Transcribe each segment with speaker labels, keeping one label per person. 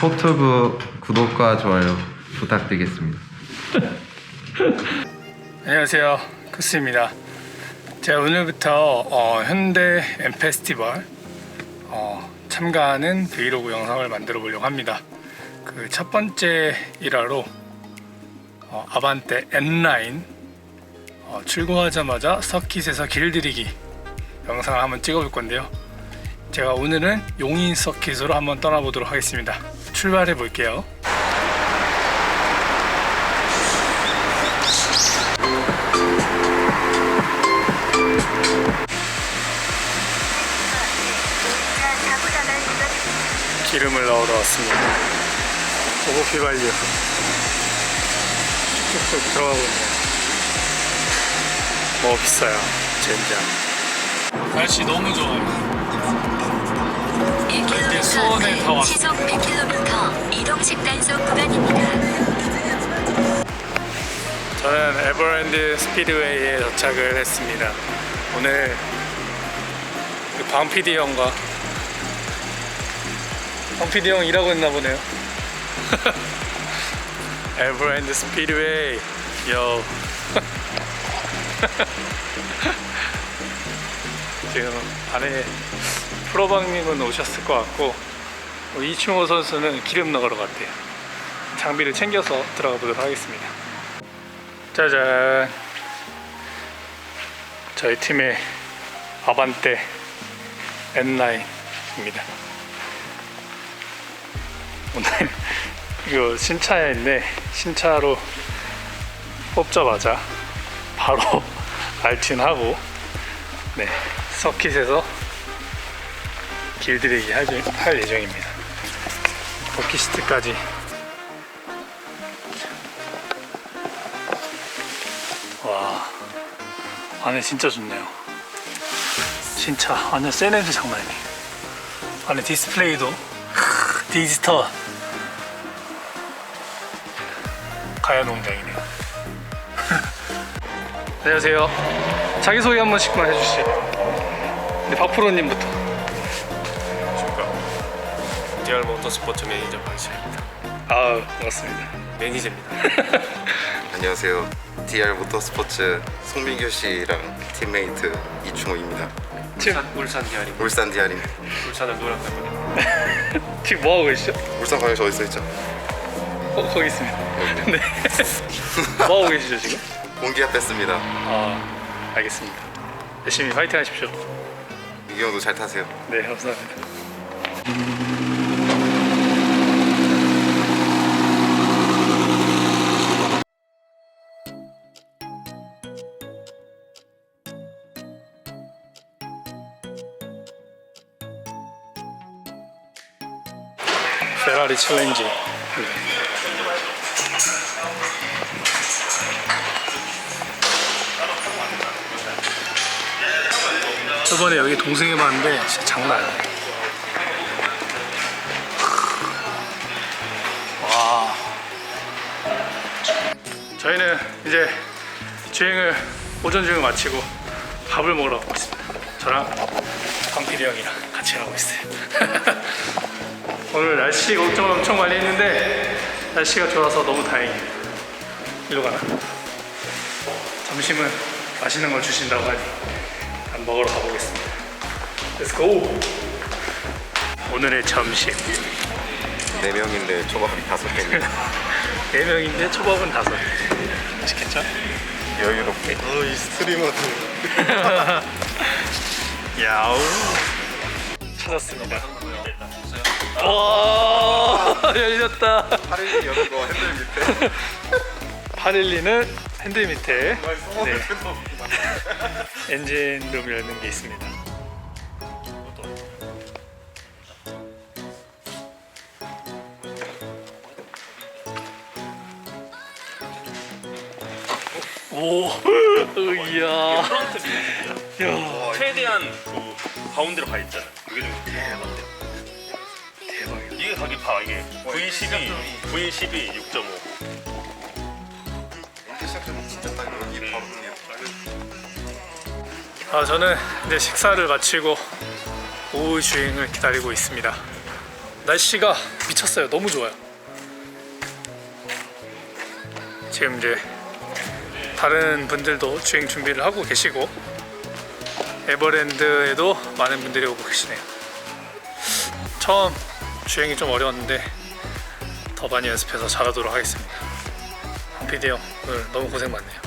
Speaker 1: 포토브 구독과 좋아요 부탁드리겠습니다.
Speaker 2: 안녕하세요. 쿠스입니다. 제가 오늘부터 어, 현대 M 페스티벌 어, 참가하는 브이로그 영상을 만들어 보려고 합니다. 그 첫 번째 일화로 어, 아반떼 N9 어, 출고하자마자 서킷에서 길들이기 영상을 한번 찍어 볼 건데요. 제가 오늘은 용인 서킷으로 한번 떠나보도록 하겠습니다 출발해 볼게요 기름을 넣으러 왔습니다. 오버 휘발유 쭉쭉 들어가고 있네요. 뭐 비싸요, 젠장. 날씨 너무 좋아요. 수원에 다 왔어요.
Speaker 3: 시속 100km 이동식 단속 구간입니다.
Speaker 2: 저는 에버랜드 스피드웨이에 도착을 했습니다. 오늘 그 방PD 형과 방PD 형 일하고 있나 보네요. 에버랜드 스피드웨이, 요. 지금 안에 프로방님은 오셨을 것 같고 뭐 이충호 선수는 기름 넣으러 갔대요. 장비를 챙겨서 들어가 보도록 하겠습니다. 짜잔 저희 팀의 아반떼 N9입니다 오늘 이거 신차인데 신차로 뽑자마자 바로 알틴하고 네 서킷에서 길들이기 할, 할 예정입니다. 버킷시트까지. 와 안에 진짜 좋네요. 신차 완전 새 냄새 장난이네 안에 디스플레이도 크, 디지털. 가야 농장이네요. 안녕하세요. 자기소개 한 번씩만 해주시죠. 네, 박프로님부터
Speaker 4: 안녕하십니까. DR 모터스포츠 매니저 박시입니다.
Speaker 2: 아우 반갑습니다
Speaker 4: 매니저입니다.
Speaker 1: 안녕하세요. DR 모터스포츠 송민규 씨랑 팀메이트 이충호입니다.
Speaker 2: 지금,
Speaker 4: 울산 DR입니다.
Speaker 1: 울산 DR입니다.
Speaker 4: 울산을 노력해보니
Speaker 2: 지금 뭐 하고 계시죠?
Speaker 1: 울산 광역시 어디 서 있죠?
Speaker 2: 어, 거기 있습니다
Speaker 1: 여기.
Speaker 2: 네 뭐 하고 계시죠 지금?
Speaker 1: 공기압 뺐습니다.
Speaker 2: 아 알겠습니다 열심히 파이팅 하십시오
Speaker 1: 민규 형도 잘 타세요.
Speaker 2: 네 감사합니다 페라리 챌린지. 저번에 여기 동생이 봤는데 진짜 장난 아니에요 와. 저희는 이제 주행을 오전 주행을 마치고 밥을 먹으러 가고 있습니다. 저랑 강필이 형이랑 같이 가고 있어요 날씨 걱정을 엄청 많이 했는데 날씨가 좋아서 너무 다행이에요 일로 가나? 점심은 맛있는 걸 주신다고 하니 한번 먹으러 가보겠습니다 Let's go! 오늘의 점심
Speaker 1: 네 명인데 초밥이 다섯 개입니다.
Speaker 2: 4명인데 초밥은 다섯 맛있겠죠?
Speaker 1: 여유롭게. 어 이 스트리머들.
Speaker 2: 야우 찾았습니다 와 열렸다
Speaker 1: 팔이 여는 거 핸들 밑에.
Speaker 2: 812는 핸들 밑에 네. 엔진 룸 열는 게 있습니다 오, 이야, 야,
Speaker 4: 최대한 그 가운데로 가 있잖아. 이게 좀 대박.
Speaker 2: 대박이다.
Speaker 4: 이게 가격 봐 이게 V12, V12 6.5.
Speaker 1: 진짜 딱 여기 바로 그냥.
Speaker 2: 아, 저는 이제 식사를 마치고 오후 주행을 기다리고 있습니다. 날씨가 미쳤어요. 너무 좋아요. 지금 이제 다른 분들도 주행 준비를 하고 계시고 에버랜드에도 많은 분들이 오고 계시네요. 처음 주행이 좀 어려웠는데 더 많이 연습해서 잘하도록 하겠습니다. 형 오늘 너무 고생 많네요.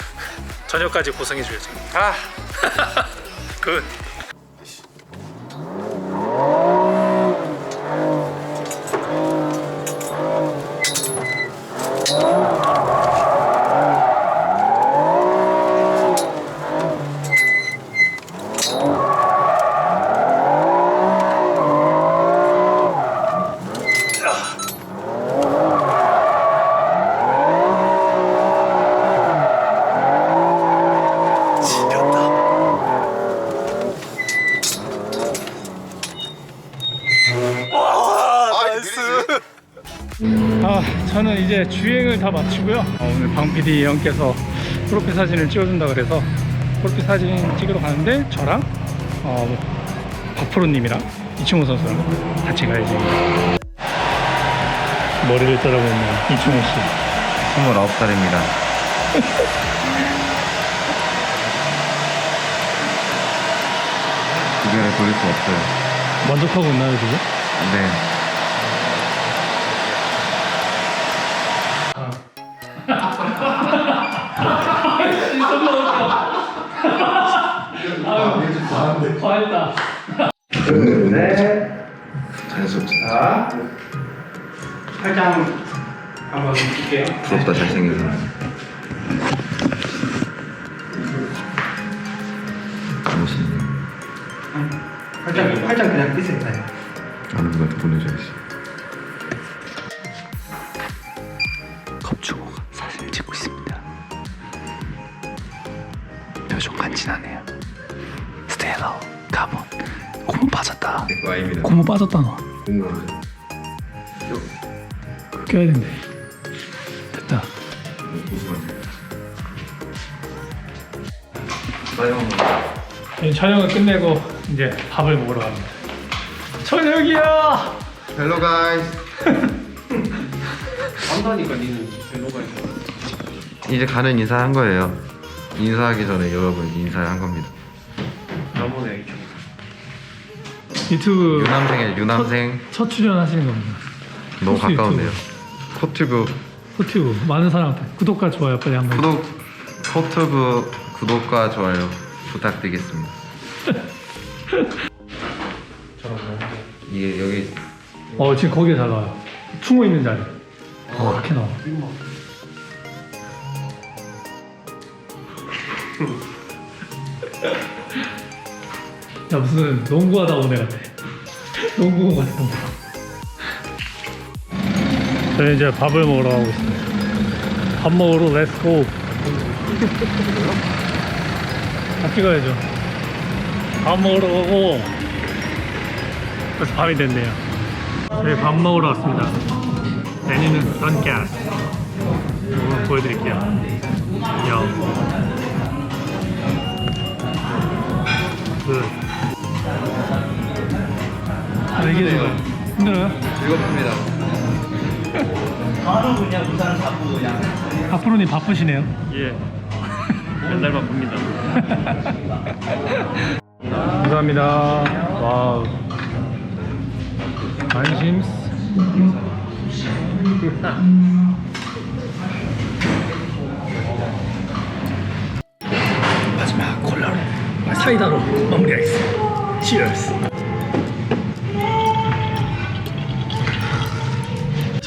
Speaker 2: 저녁까지 고생해줘야죠.
Speaker 1: 아
Speaker 2: 굿. 저는 이제 주행을 다 마치고요. 어, 오늘 방 PD 형께서 프로필 사진을 찍어준다 그래서 프로필 사진 찍으러 가는데 저랑 어, 박프로님이랑 이충호 선수랑 같이 가야지. 머리를 떠다보는 이충호 씨.
Speaker 1: 29살입니다 고개를 돌릴 수 없어요
Speaker 2: 만족하고 있나요 지금?
Speaker 1: 네 자연스럽지
Speaker 2: 팔짱 한번 볼게요.
Speaker 1: 부럽다 잘생긴 사람 멋있네
Speaker 5: 팔짱 팔짱 그냥 삐세 요
Speaker 1: 아는 분한테 보내줘야지
Speaker 6: 겁주고가 사진을 찍고 있습니다. 표정 간지나네요. 스테너, 가본. 고무 빠졌다.
Speaker 1: 이거 아닙니다
Speaker 2: 고무 빠졌다 너.
Speaker 1: 궁금한데
Speaker 2: 껴야 된대. 됐다.
Speaker 1: 고수한테
Speaker 2: 이 촬영을 끝내고 이제 밥을 먹으러 갑니다. 저녁이야.
Speaker 1: 헬로 가이스
Speaker 5: 한다니까 니는 벨로가 있어
Speaker 1: 이제 가는 인사한 거예요 인사하기 전에 여러분 인사한 겁니다
Speaker 5: 나무네
Speaker 2: 유튜브
Speaker 1: 유남생의 유남생
Speaker 2: 첫 출연하시는 겁니다.
Speaker 1: 너무
Speaker 2: 코트
Speaker 1: 가까운데요 코튜브
Speaker 2: 유튜브 많은 사람 구독과 좋아요 빨리 한번.
Speaker 1: 구독 코튜브 구독과 좋아요 부탁드리겠습니다 이게 여기
Speaker 2: 어 지금 거기에 잘 나와요. 충호 있는 자리. 어 이렇게 나와. 야 무슨 농구하다 온 애 같아. 농구 같은 거. 저희 이제 밥을 먹으러 가고 있습니다. 밥 먹으러 렛츠고. 밥 찍어야죠. 밥 먹으러 가고. 벌써 밤이 됐네요. 저희 밥 먹으러 왔습니다. 메뉴는 런가스. 이거 보여드릴게요. 야. 그. 좋아요. 힘들어요?
Speaker 1: 즐겁습니다
Speaker 2: 앞으로님 바쁘시네요.
Speaker 4: 예. 맨날 바쁩니다.
Speaker 2: 감사합니다. 와우. 안심스. 마지막 콜라로 사이다로 마무리하겠습니다. 치얼스.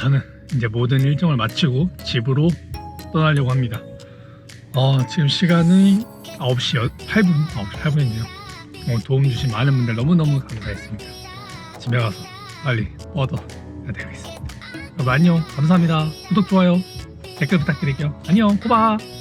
Speaker 2: 저는 이제 모든 일정을 마치고 집으로 떠나려고 합니다. 어, 지금 시간이 9시 8분, 9시 8분이네요. 오늘 도움 주신 많은 분들 너무너무 감사했습니다. 집에 가서 빨리 뻗어야 되겠습니다. 여러분 안녕, 감사합니다. 구독, 좋아요, 댓글 부탁드릴게요. 안녕, 고바.